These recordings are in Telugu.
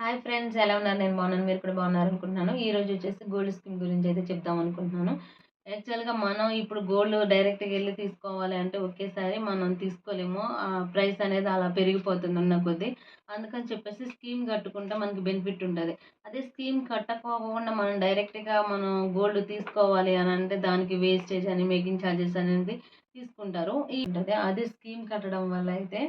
హాయ్ ఫ్రెండ్స్ ఎలా ఉన్నారు? నేను బాగున్నాను మీరు కూడా బాగున్నారు అనుకుంటున్నాను ఈ రోజు వచ్చేసి గోల్డ్ స్కీమ్ గురించి అయితే చెప్దాం అనుకుంటున్నాను. యాక్చువల్గా మనం ఇప్పుడు గోల్డ్ డైరెక్ట్గా వెళ్ళి తీసుకోవాలి అంటే ఒకేసారి మనం తీసుకోలేము. ఆ ప్రైస్ అనేది అలా పెరిగిపోతుంది ఉన్న కొద్దీ. అందుకని చెప్పేసి స్కీమ్ కట్టుకుంటే మనకి బెనిఫిట్ ఉంటుంది. అదే స్కీమ్ కట్టకోకుండా మనం డైరెక్ట్గా మనం గోల్డ్ తీసుకోవాలి అని అంటే దానికి వేస్టేజ్ అని మేకింగ్ ఛార్జెస్ అనేది తీసుకుంటారు. ఈ ఉంటుంది. అదే స్కీమ్ కట్టడం వల్ల అయితే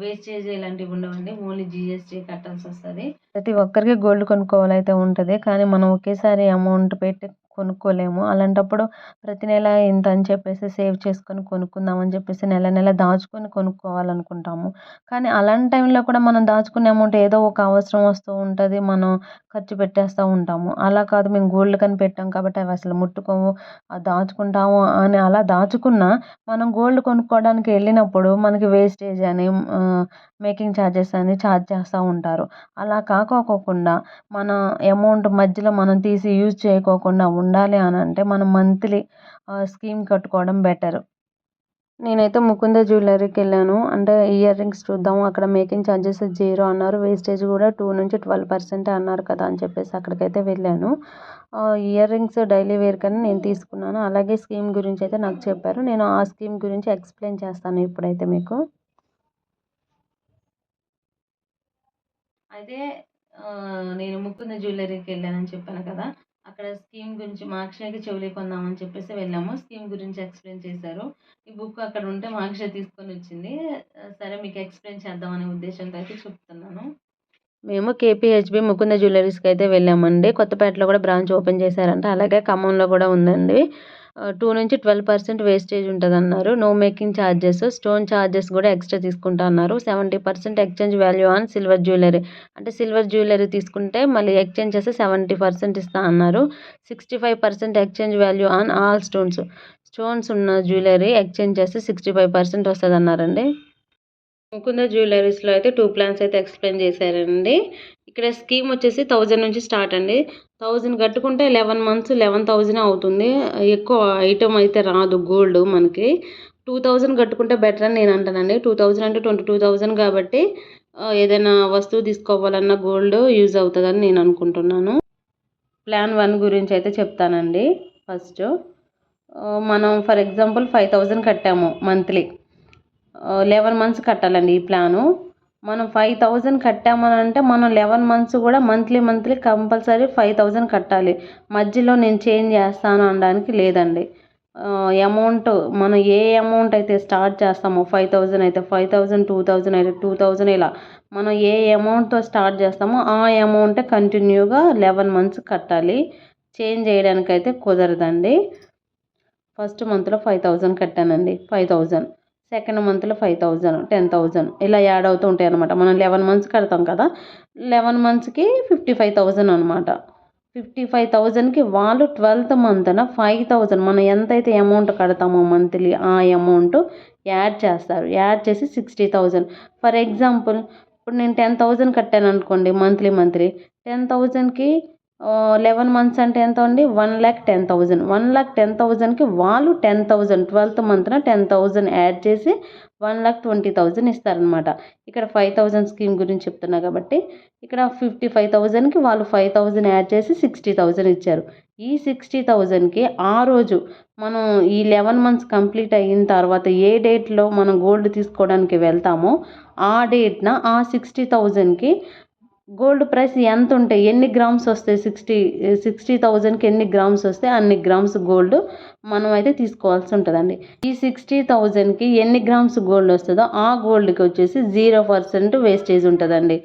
వేస్టేజ్ ఇలాంటివి ఉండవండి. ఓన్లీ జిఎస్టీ కట్టాల్సి వస్తుంది. ప్రతి ఒక్కరికి గోల్డ్ కొనుక్కోవాలైతే ఉంటుంది. కానీ మనం ఒకేసారి అమౌంట్ పెట్టి కొనుక్కోలేము. అలాంటప్పుడు ప్రతి నెల ఇంత అని చెప్పేసి సేవ్ చేసుకొని కొనుక్కుందాం అని చెప్పేసి నెల నెల దాచుకొని కొనుక్కోవాలనుకుంటాము. కానీ అలాంటి టైంలో కూడా మనం దాచుకునే అమౌంట్ ఏదో ఒక అవసరం వస్తూ ఉంటుంది మనం ఖర్చు పెట్టేస్తూ ఉంటాము. అలా కాదు మేము గోల్డ్ కని పెట్టాం కాబట్టి అవి అసలు ముట్టుకోము దాచుకుంటాము అని అలా దాచుకున్న మనం గోల్డ్ కొనుక్కోవడానికి వెళ్ళినప్పుడు మనకి వేస్టేజ్ అని మేకింగ్ ఛార్జెస్ అని ఛార్జ్ చేస్తూ ఉంటారు. అలా కాకోకుండా మన అమౌంట్ మధ్యలో మనం తీసి యూజ్ చేయకోకుండా ఉండాలి అని అంటే మనం మంత్లీ స్కీమ్ కట్టుకోవడం బెటర్. నేనైతే ముకుంద జ్యువెలరీకి వెళ్ళాను. అంటే ఇయర్ రింగ్స్ చూద్దాం అక్కడ మేకింగ్ ఛార్జెస్ జీరో అన్నారు. వేస్టేజ్ కూడా టూ నుంచి ట్వెల్వ్ పర్సెంట్ అన్నారు కదా అని చెప్పేసి అక్కడికైతే వెళ్ళాను. ఇయర్ రింగ్స్ డైలీ వేర్ కానీ నేను తీసుకున్నాను. అలాగే స్కీమ్ గురించి అయితే నాకు చెప్పారు. నేను ఆ స్కీమ్ గురించి ఎక్స్ప్లెయిన్ చేస్తాను ఇప్పుడైతే మీకు. అయితే నేను ముకుంద జ్యువెలరీకి వెళ్ళానని చెప్పాను కదా. అక్కడ స్కీమ్ గురించి మా అక్షయకి చెవులే కొందామని చెప్పేసి వెళ్ళాము. స్కీమ్ గురించి ఎక్స్ప్లెయిన్ చేశారు. ఈ బుక్ అక్కడ ఉంటే మా అక్షయ తీసుకొని వచ్చింది. సరే మీకు ఎక్స్ప్లెయిన్ చేద్దామనే ఉద్దేశంతో అయితే చెప్తున్నాను. మేము కేపీహెచ్బి ముకుంద జ్యువెలరీస్కి అయితే వెళ్ళామండి. కొత్తపేటలో కూడా బ్రాంచ్ ఓపెన్ చేశారంట. అలాగే ఖమ్మంలో కూడా ఉందండి. టూ నుంచి ట్వెల్వ్ పర్సెంట్ వేస్టేజ్ ఉంటుంది అన్నారు no making charges stone charges కూడా ఎక్స్ట్రా తీసుకుంటా అన్నారు seventy percent exchange value on silver jewellery అంటే సిల్వర్ జ్యువెలరీ తీసుకుంటే మళ్ళీ ఎక్స్చేంజ్ చేస్తే సెవెంటీ పర్సెంట్ ఇస్తా అన్నారు. Sixty five percent exchange value on all stones stones ఉన్న జ్యువెలరీ ఎక్స్చేంజ్ చేస్తే సిక్స్టీ ఫైవ్ పర్సెంట్ వస్తుంది అన్నారండి ముకుంద జ్యువెలరీస్లో అయితే టూ ప్లాన్స్ అయితే ఎక్స్ప్లెయిన్ చేశారండి. ఇక్కడ స్కీమ్ వచ్చేసి థౌజండ్ నుంచి స్టార్ట్ అండి. థౌజండ్ కట్టుకుంటే లెవెన్ మంత్స్ లెవెన్ థౌజండ్ అవుతుంది. ఎక్కువ ఐటమ్ అయితే రాదు గోల్డ్ మనకి. టూ థౌజండ్ కట్టుకుంటే బెటర్ అని నేను అంటానండి. టూ థౌజండ్ అంటే ట్వంటీ టూ థౌజండ్ కాబట్టి ఏదైనా వస్తువు తీసుకోవాలన్నా గోల్డ్ యూజ్ అవుతుందని నేను అనుకుంటున్నాను. ప్లాన్ వన్ గురించి అయితే చెప్తానండి ఫస్ట్. మనం ఫర్ ఎగ్జాంపుల్ ఫైవ్ థౌజండ్ కట్టాము మంత్లీ. లెవెన్ మంత్స్ కట్టాలండి ఈ ప్లాను. మనం ఫైవ్ థౌజండ్ కట్టామని అంటే మనం లెవెన్ మంత్స్ కూడా monthly monthly compulsory five thousand కట్టాలి. మధ్యలో నేను చేంజ్ చేస్తాను అనడానికి లేదండి. అమౌంట్ మనం ఏ అమౌంట్ అయితే స్టార్ట్ చేస్తామో ఫైవ్ థౌజండ్ అయితే ఫైవ్ థౌజండ్ టూ థౌజండ్ అయితే టూ థౌజండ్ ఇలా మనం ఏ అమౌంట్తో స్టార్ట్ చేస్తామో ఆ అమౌంటే కంటిన్యూగా లెవెన్ మంత్స్ కట్టాలి. చేంజ్ చేయడానికి అయితే కుదరదండి ఫస్ట్ మంత్లో ఫైవ్ థౌజండ్ కట్టానండి. ఫైవ్ థౌజండ్ సెకండ్ మంత్లో ఫైవ్ థౌజండ్ టెన్ థౌజండ్ ఇలా యాడ్ అవుతూ ఉంటాయి అనమాట మనం లెవెన్ మంత్స్ కడతాం కదా లెవెన్ మంత్స్కి ఫిఫ్టీ ఫైవ్ థౌజండ్ అనమాట ఫిఫ్టీ ఫైవ్ థౌజండ్కి వాళ్ళు ట్వెల్త్ మంత్న ఫైవ్ థౌజండ్ మనం ఎంతైతే అమౌంట్ కడతామో మంత్లీ ఆ అమౌంట్ యాడ్ చేస్తారు. యాడ్ చేసి సిక్స్టీ థౌజండ్ ఫర్ ఎగ్జాంపుల్ ఇప్పుడు నేను టెన్ థౌజండ్ కట్టాను అనుకోండి మంత్లీ మంత్లీ టెన్ థౌజండ్కి లెవెన్ మంత్స్ అంటే ఎంత అండి? One lakh ten thousand one lakh ten థౌజండ్కి వాళ్ళు టెన్ థౌజండ్ ట్వెల్త్ మంత్న టెన్ థౌజండ్ యాడ్ చేసి వన్ ల్యాక్ ట్వంటీ థౌజండ్ ఇస్తారనమాట ఇక్కడ ఫైవ్ థౌజండ్ స్కీమ్ గురించి చెప్తున్నా కాబట్టి ఇక్కడ ఫిఫ్టీ ఫైవ్ థౌజండ్కి వాళ్ళు ఫైవ్ థౌజండ్ యాడ్ చేసి సిక్స్టీ థౌజండ్ ఇచ్చారు. ఈ సిక్స్టీ థౌజండ్కి ఆ రోజు మనం ఈ లెవెన్ మంత్స్ కంప్లీట్ అయిన తర్వాత ఏ డేట్లో మనం గోల్డ్ తీసుకోవడానికి వెళ్తామో ఆ డేట్న ఆ సిక్స్టీ థౌజండ్కి గోల్డ్ ప్రైస్ ఎంత ఉంటాయి ఎన్ని గ్రామ్స్ వస్తాయి సిక్స్టీ సిక్స్టీ థౌజండ్కి ఎన్ని గ్రామ్స్ వస్తే అన్ని గ్రామ్స్ గోల్డ్ మనం అయితే తీసుకోవాల్సి ఉంటుందండి. ఈ సిక్స్టీ థౌజండ్కి ఎన్ని గ్రామ్స్ గోల్డ్ వస్తుందో ఆ గోల్డ్కి వచ్చేసి జీరో పర్సెంట్ వేస్టేజ్ ఉంటుందండి.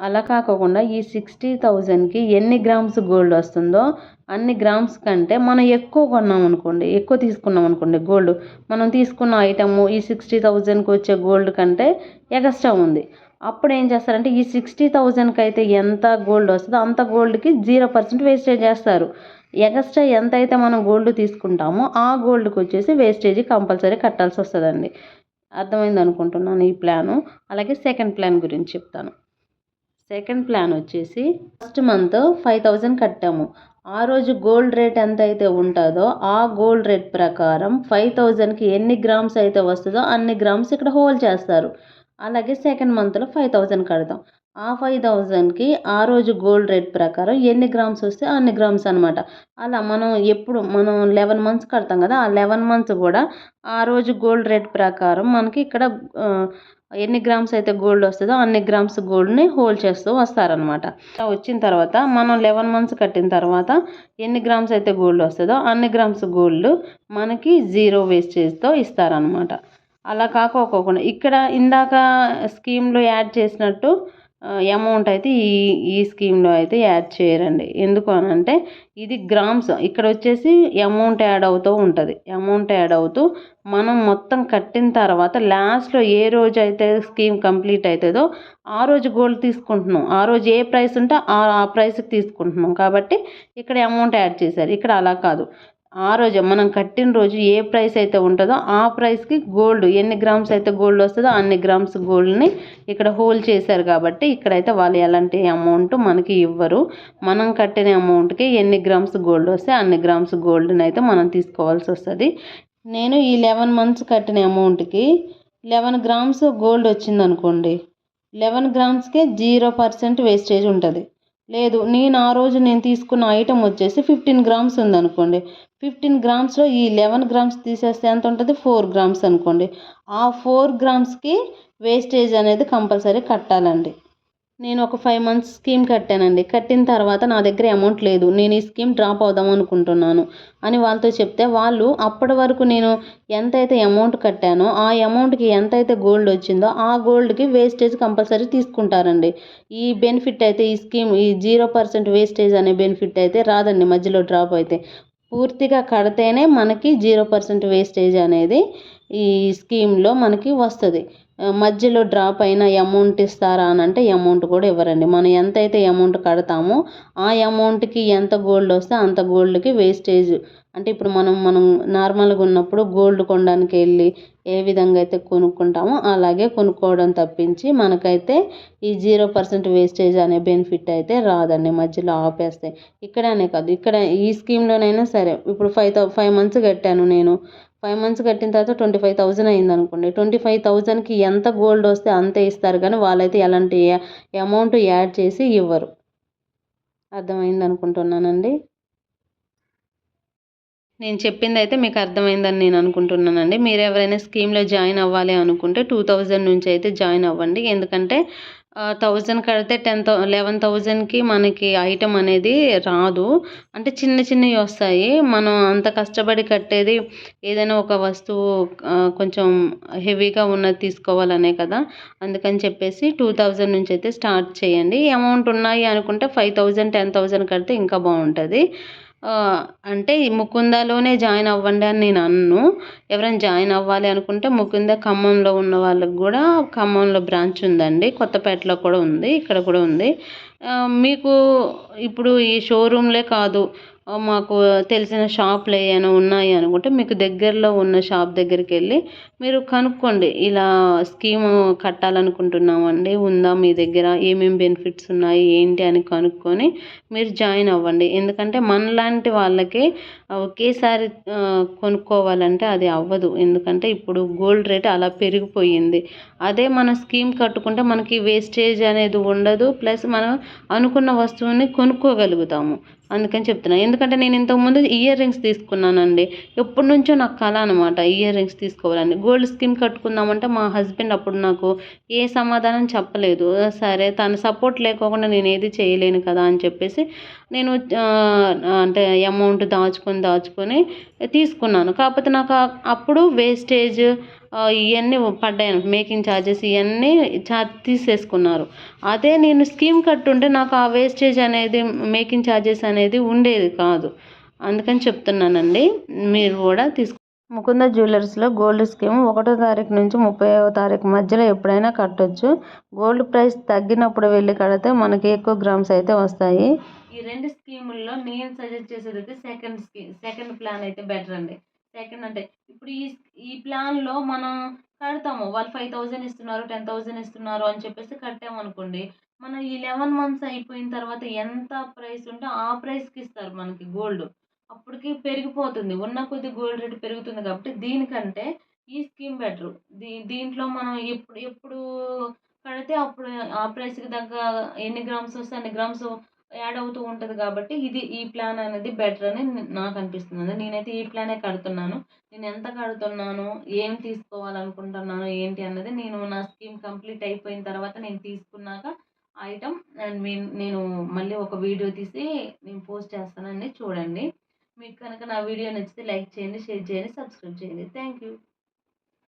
అలా కాకుండా ఈ సిక్స్టీ థౌజండ్కి ఎన్ని గ్రామ్స్ గోల్డ్ వస్తుందో అన్ని గ్రామ్స్ కంటే మనం ఎక్కువ కొన్నాం అనుకోండి ఎక్కువ తీసుకున్నాం అనుకోండి గోల్డ్ మనం తీసుకున్న ఐటము ఈ సిక్స్టీ థౌజండ్కి వచ్చే గోల్డ్ కంటే ఎగస్ట్రా ఉంది. అప్పుడు ఏం చేస్తారంటే ఈ సిక్స్టీ థౌజండ్కి అయితే ఎంత గోల్డ్ వస్తుందో అంత గోల్డ్కి జీరో పర్సెంట్ వేస్టేజ్ చేస్తారు. ఎక్స్ట్రా ఎంత అయితే మనం గోల్డ్ తీసుకుంటామో ఆ గోల్డ్కి వచ్చేసి వేస్టేజ్ కంపల్సరీ కట్టాల్సి వస్తుందండి. అర్థమైంది అనుకుంటున్నాను ఈ ప్లాను. అలాగే సెకండ్ ప్లాన్ గురించి చెప్తాను. సెకండ్ ప్లాన్ వచ్చేసి ఫస్ట్ మంత్ ఫైవ్ థౌజండ్ కట్టాము. ఆ రోజు గోల్డ్ రేట్ ఎంత అయితే ఉంటుందో ఆ గోల్డ్ రేట్ ప్రకారం ఫైవ్ థౌజండ్కి ఎన్ని గ్రామ్స్ అయితే వస్తుందో అన్ని గ్రామ్స్ ఇక్కడ హోల్డ్ చేస్తారు. అలాగే సెకండ్ మంత్లో ఫైవ్ థౌజండ్ కడతాం ఆ ఫైవ్ థౌజండ్కి ఆ రోజు గోల్డ్ రేట్ ప్రకారం ఎన్ని గ్రామ్స్ వస్తే అన్ని గ్రామ్స్ అనమాట అలా మనం ఎప్పుడు మనం లెవెన్ మంత్స్ కడతాం కదా ఆ లెవెన్ మంత్స్ కూడా ఆ రోజు గోల్డ్ రేట్ ప్రకారం మనకి ఇక్కడ ఎన్ని గ్రామ్స్ అయితే గోల్డ్ వస్తుందో అన్ని గ్రామ్స్ గోల్డ్ని హోల్డ్ చేస్తూ వస్తారనమాట వచ్చిన తర్వాత మనం లెవెన్ మంత్స్ కట్టిన తర్వాత ఎన్ని గ్రామ్స్ అయితే గోల్డ్ వస్తుందో అన్ని గ్రామ్స్ గోల్డ్ మనకి జీరో వేస్టేజ్తో ఇస్తారనమాట అలా కాకోకుండా ఇక్కడ ఇందాక స్కీమ్లో యాడ్ చేసినట్టు అమౌంట్ అయితే ఈ ఈ స్కీమ్లో అయితే యాడ్ చేయరండి. ఎందుకు అని అంటే ఇది గ్రామ్స్ ఇక్కడ వచ్చేసి అమౌంట్ యాడ్ అవుతూ ఉంటుంది. అమౌంట్ యాడ్ అవుతూ మనం మొత్తం కట్టిన తర్వాత లాస్ట్లో ఏ రోజు అయితే స్కీమ్ కంప్లీట్ అవుతుందో ఆ రోజు గోల్డ్ తీసుకుంటున్నాం. ఆ రోజు ఏ ప్రైస్ ఉంటే ఆ ప్రైస్కి తీసుకుంటున్నాం. కాబట్టి ఇక్కడ అమౌంట్ యాడ్ చేశారు. ఇక్కడ అలా కాదు. ఆ రోజు మనం కట్టిన రోజు ఏ ప్రైస్ అయితే ఉంటుందో ఆ ప్రైస్కి గోల్డ్ ఎన్ని గ్రామ్స్ అయితే గోల్డ్ వస్తుందో అన్ని గ్రామ్స్ గోల్డ్ని ఇక్కడ హోల్డ్ చేశారు కాబట్టి ఇక్కడైతే వాళ్ళు ఎలాంటి అమౌంట్ మనకి ఇవ్వరు. మనం కట్టిన అమౌంట్కి ఎన్ని గ్రామ్స్ గోల్డ్ వస్తే అన్ని గ్రామ్స్ గోల్డ్ని అయితే మనం తీసుకోవాల్సి వస్తుంది. నేను ఈ లెవెన్ మంత్స్ కట్టిన అమౌంట్కి లెవెన్ గ్రామ్స్ గోల్డ్ వచ్చింది అనుకోండి లెవెన్ గ్రామ్స్కే జీరో పర్సెంట్ వేస్టేజ్ ఉంటుంది. లేదు నేను ఆ రోజు నేను తీసుకున్న ఐటెం వచ్చేసి ఫిఫ్టీన్ గ్రామ్స్ ఉందనుకోండి. ఫిఫ్టీన్ గ్రామ్స్లో ఈ లెవెన్ గ్రామ్స్ తీసేస్తే ఎంత ఉంటుంది? ఫోర్ గ్రామ్స్ అనుకోండి. ఆ ఫోర్ గ్రామ్స్కి వేస్టేజ్ అనేది కంపల్సరీ కట్టాలండి. నేను ఒక ఫైవ్ మంత్స్ స్కీమ్ కట్టానండి. కట్టిన తర్వాత నా దగ్గర అమౌంట్ లేదు. నేను ఈ స్కీమ్ డ్రాప్ అవుదాం అనుకుంటున్నాను అని వాళ్ళతో చెప్తే వాళ్ళు అప్పటి వరకు నేను ఎంతైతే అమౌంట్ కట్టానో ఆ అమౌంట్కి ఎంతైతే గోల్డ్ వచ్చిందో ఆ గోల్డ్కి వేస్టేజ్ కంపల్సరీ తీసుకుంటారండి. ఈ బెనిఫిట్ అయితే ఈ స్కీమ్ ఈ జీరో పర్సెంట్ వేస్టేజ్ అనే బెనిఫిట్ అయితే రాదండి మధ్యలో డ్రాప్ అయితే. పూర్తిగా కడితేనే మనకి జీరో పర్సెంట్ వేస్టేజ్ అనేది ఈ స్కీమ్లో మనకి వస్తుంది. మధ్యలో డ్రాప్ అయిన అమౌంట్ ఇస్తారా అని అంటే అమౌంట్ కూడా ఇవ్వరండి. మనం ఎంతైతే అమౌంట్ కడతామో ఆ అమౌంట్కి ఎంత గోల్డ్ వస్తే అంత గోల్డ్కి వేస్టేజ్ అంటే ఇప్పుడు మనం మనం నార్మల్గా ఉన్నప్పుడు గోల్డ్ కొనడానికి వెళ్ళి ఏ విధంగా అయితే కొనుక్కుంటామో అలాగే కొనుక్కోవడం తప్పించి మనకైతే ఈ జీరో పర్సెంట్ వేస్టేజ్ అనే బెనిఫిట్ అయితే రాదండి. మధ్యలో ఆపేస్తే. ఇక్కడనే కాదు. ఇక్కడ ఈ స్కీమ్లోనైనా సరే ఇప్పుడు ఫైవ్ థౌ ఫైవ్ మంత్స్ కట్టాను నేను. ఫైవ్ మంత్స్ కట్టిన తర్వాత ట్వంటీ ఫైవ్ థౌజండ్ అయింది అనుకోండి ట్వంటీ ఫైవ్ థౌజండ్కి ఎంత గోల్డ్ వస్తే అంతే ఇస్తారు. కానీ వాళ్ళైతే ఎలాంటి అమౌంట్ యాడ్ చేసి ఇవ్వరు. అర్థమైంది అనుకుంటున్నానండి నేను చెప్పింది అయితే మీకు అర్థమైందని నేను అనుకుంటున్నానండి. మీరు ఎవరైనా స్కీమ్లో జాయిన్ అవ్వాలి అనుకుంటే టూ థౌజండ్ నుంచి అయితే జాయిన్ అవ్వండి. ఎందుకంటే థౌజండ్ కడితే టెన్ థౌ లెవెన్ థౌజండ్కి మనకి ఐటమ్ అనేది రాదు. అంటే చిన్న చిన్నవి వస్తాయి. మనం అంత కష్టపడి కట్టేది ఏదైనా ఒక వస్తువు కొంచెం హెవీగా ఉన్నది తీసుకోవాలనే కదా. అందుకని చెప్పేసి టూ థౌజండ్ నుంచి అయితే స్టార్ట్ చేయండి. అమౌంట్ ఉన్నాయి అనుకుంటే ఫైవ్ థౌజండ్ టెన్ థౌజండ్ కడితే ఇంకా బాగుంటుంది. అంటే ముకుందాలోనే జాయిన్ అవ్వండి అని నేను అన్ను. ఎవరైనా జాయిన్ అవ్వాలి అనుకుంటే ముకుంద ఖమ్మంలో ఉన్న వాళ్ళకి కూడా ఖమ్మంలో బ్రాంచ్ ఉందండి. కొత్తపేటలో కూడా ఉంది ఇక్కడ కూడా ఉంది. మీకు ఇప్పుడు ఈ షోరూంలే కాదు మాకు తెలిసిన షాపులు ఏమైనా ఉన్నాయి అనుకుంటే మీకు దగ్గరలో ఉన్న షాప్ దగ్గరికి వెళ్ళి మీరు కనుక్కోండి. ఇలా స్కీమ్ కట్టాలనుకుంటున్నామండి ఉందా మీ దగ్గర ఏమేమి బెనిఫిట్స్ ఉన్నాయి ఏంటి అని కనుక్కొని మీరు జాయిన్ అవ్వండి. ఎందుకంటే మనలాంటి వాళ్ళకి ఒకేసారి కొనుక్కోవాలంటే అది అవ్వదు. ఎందుకంటే ఇప్పుడు గోల్డ్ రేట్ అలా పెరిగిపోయింది. అదే మన స్కీమ్ కట్టుకుంటే మనకి వేస్టేజ్ అనేది ఉండదు ప్లస్ మనం అనుకున్న వస్తువుని కొనుక్కోగలుగుతాము. అందుకని చెప్తున్నాను ఎందుకంటే నేను ఇంతకుముందు ఇయర్ రింగ్స్ తీసుకున్నానండి. ఎప్పటి నుంచో నాకు కళ అనమాట ఇయర్ రింగ్స్ తీసుకోవాలని. గోల్డ్ స్కీమ్ కట్టుకుందామంటే మా హస్బెండ్ అప్పుడు నాకు ఏ సమాధానం చెప్పలేదు. సరే తన సపోర్ట్ లేకోకుండా నేను ఏది చేయలేను కదా అని చెప్పేసి నేను అంటే అమౌంట్ దాచుకొని దాచుకొని తీసుకున్నాను. కాకపోతే నాకు అప్పుడు వేస్టేజ్ ఇవన్నీ పడ్డాయి మేకింగ్ ఛార్జెస్ ఇవన్నీ ఛార్జ్ తీసేసుకున్నారు. అదే నేను స్కీమ్ కట్టుంటే నాకు ఆ వేస్టేజ్ అనేది మేకింగ్ ఛార్జెస్ అనేది ఉండేది కాదు. అందుకని చెప్తున్నానండి మీరు కూడా తీసుకో ముకుంద జ్యువెలర్స్లో గోల్డ్ స్కీమ్ ఒకటో తారీఖు నుంచి ముప్పైవ తారీఖు మధ్యలో ఎప్పుడైనా కట్టొచ్చు. గోల్డ్ ప్రైస్ తగ్గినప్పుడు వెళ్ళి కడితే మనకి ఎక్కువ గ్రామ్స్ అయితే వస్తాయి. ఈ రెండు స్కీముల్లో నేను సజెస్ట్ చేసేది అయితే సెకండ్ స్కీమ్ సెకండ్ ప్లాన్ అయితే బెటర్ అండి. సెకండ్ అంటే ఇప్పుడు ఈ ఈ ప్లాన్లో మనం కడతాము. వాళ్ళు ఫైవ్ థౌజండ్ ఇస్తున్నారు టెన్ థౌజండ్ ఇస్తున్నారు అని చెప్పేసి కట్టామనుకోండి మనం ఈ లెవెన్ మంత్స్ అయిపోయిన తర్వాత ఎంత ప్రైస్ ఉంటే ఆ ప్రైస్కి ఇస్తారు మనకి గోల్డ్ అప్పటికి పెరిగిపోతుంది. ఉన్న కొద్ది గోల్డ్ రేట్ పెరుగుతుంది కాబట్టి దీనికంటే ఈ స్కీమ్ బెటర్ దీ దీంట్లో మనం ఎప్పుడు ఎప్పుడు కడితే అప్పుడు ఆ ప్రైస్కి తగ్గ ఎన్ని గ్రామ్స్ వస్తే అన్ని గ్రామ్స్ యాడ్ అవుతూ ఉంటుంది కాబట్టి ఇది ఈ ప్లాన్ అనేది బెటర్ అని నాకు అనిపిస్తుంది. నేనైతే ఈ ప్లానే కడుతున్నాను. నేను ఎంత కడుతున్నాను? ఏం తీసుకోవాలనుకుంటున్నాను? ఏంటి అన్నది నేను నా స్కీమ్ కంప్లీట్ అయిపోయిన తర్వాత నేను తీసుకున్నాక ఐటమ్ అండ్ మీ నేను మళ్ళీ ఒక వీడియో తీసి నేను పోస్ట్ చేస్తానండి చూడండి. మీకు కనుక నా వీడియో నచ్చితే లైక్ చేయండి షేర్ చేయండి సబ్స్క్రైబ్ చేయండి. Thank you.